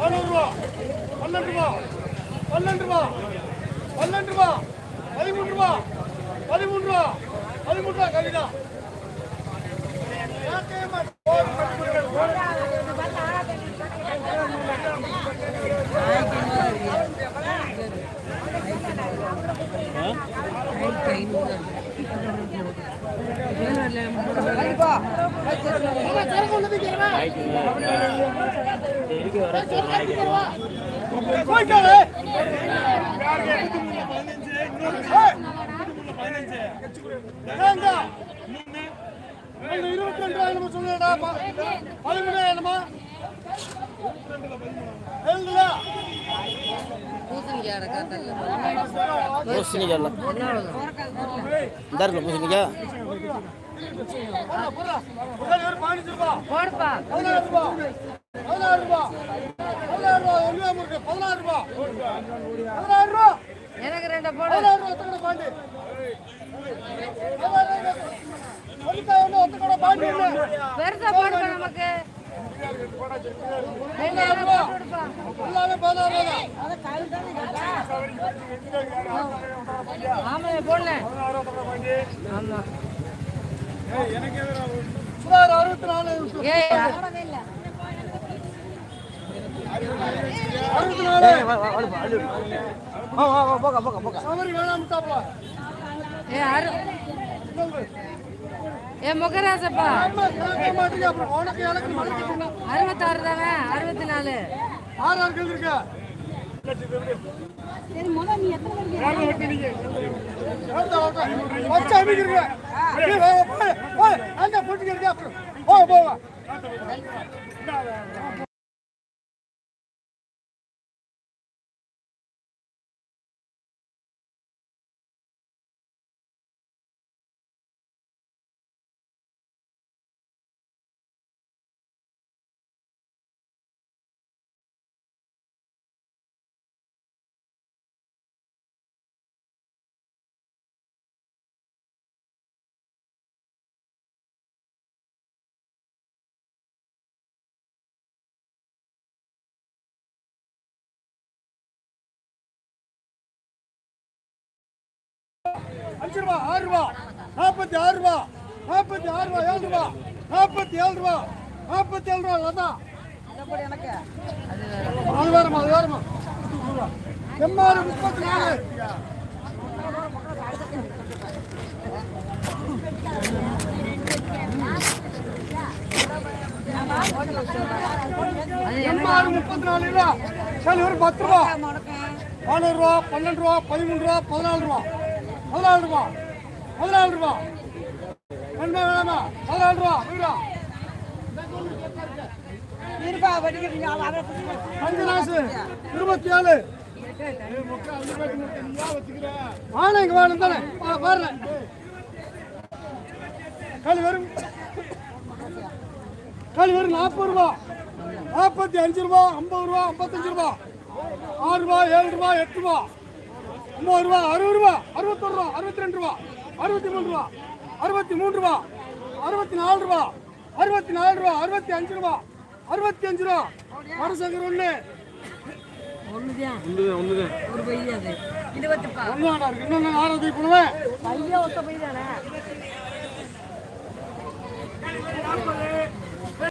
பதினோரு ரூபா பன்னெண்டு ரூபா பன்னெண்டு ரூபா பன்னெண்டு ரூபா பதிமூணு ரூபா பதிமூணு ரூபா பதிமூணு ரூபா கவிதா. போயிட்டாரு இருபத்தி ரெண்டாயிரம் சொல்லுடா பதிமூணாயிரமா பூசணிக்காய் இல்லை இந்த இருக்குல்ல பூசணிக்காய் எனக்கு ரெண்டு போடு பெருசா போடுங்க நமக்கு அறுபத்தி நாலு அறுபத்தி நாலு போக போக போக சமரி வேணாம் ஏ அரு ஏ முகராசப்பா அறுபத்தாறு தானே? அறுபத்தி நாலு ஆறு ஆறு அமைக்கிறீங்க அங்க போட்டுக்கிறீங்க அப்புறம். போக அஞ்சு ரூபா ஆறு ரூபா நாற்பத்தி ஆறு ரூபா. நாற்பத்தி ஆறு ரூபா ஏழு ரூபா. நாற்பத்தி ஏழு ரூபா. நாற்பத்தி ஏழு ரூபா அதான் அது வேறமா அது வேறமா எம்மாறு முப்பத்தி நாலு. எம்மாறு முப்பத்தி நாலு ரூபா சரி ஒரு பத்து ரூபா. பதினோரு ரூபா பன்னெண்டு ரூபா பதிமூணு ரூபா பதினாலு ரூபா. பதினாலு ரூபா. பதினாலு ரூபா. என்ன வேணாமா பதினாலு ரூபா ராசு இருபத்தி ஏழு வாழை இங்க வாழும் தானே? பாருங்க. களி வரும். களி நாற்பது ரூபா. நாற்பத்தி அஞ்சு ரூபா ஐம்பது ரூபா ஐம்பத்தஞ்சு ரூபா. ஆறு ரூபா ஏழு ரூபா எட்டு ரூபா. ஐம்பது ரூபா அறுபது ரூபா அறுபத்தொரு ரூபா அறுபத்தி ரெண்டு ரூபா அறுபத்தி மூணு ரூபா அறுபத்தி மூணு ரூபா அறுபத்தி நாலு ரூபா அறுபத்தி நாலு ரூபா அறுபத்தி அஞ்சு ரூபா அறுபத்தி அஞ்சு ரூபா அரசங்கர் ஒன்று இன்னொன்று ஆறாவது பண்ணுவேன்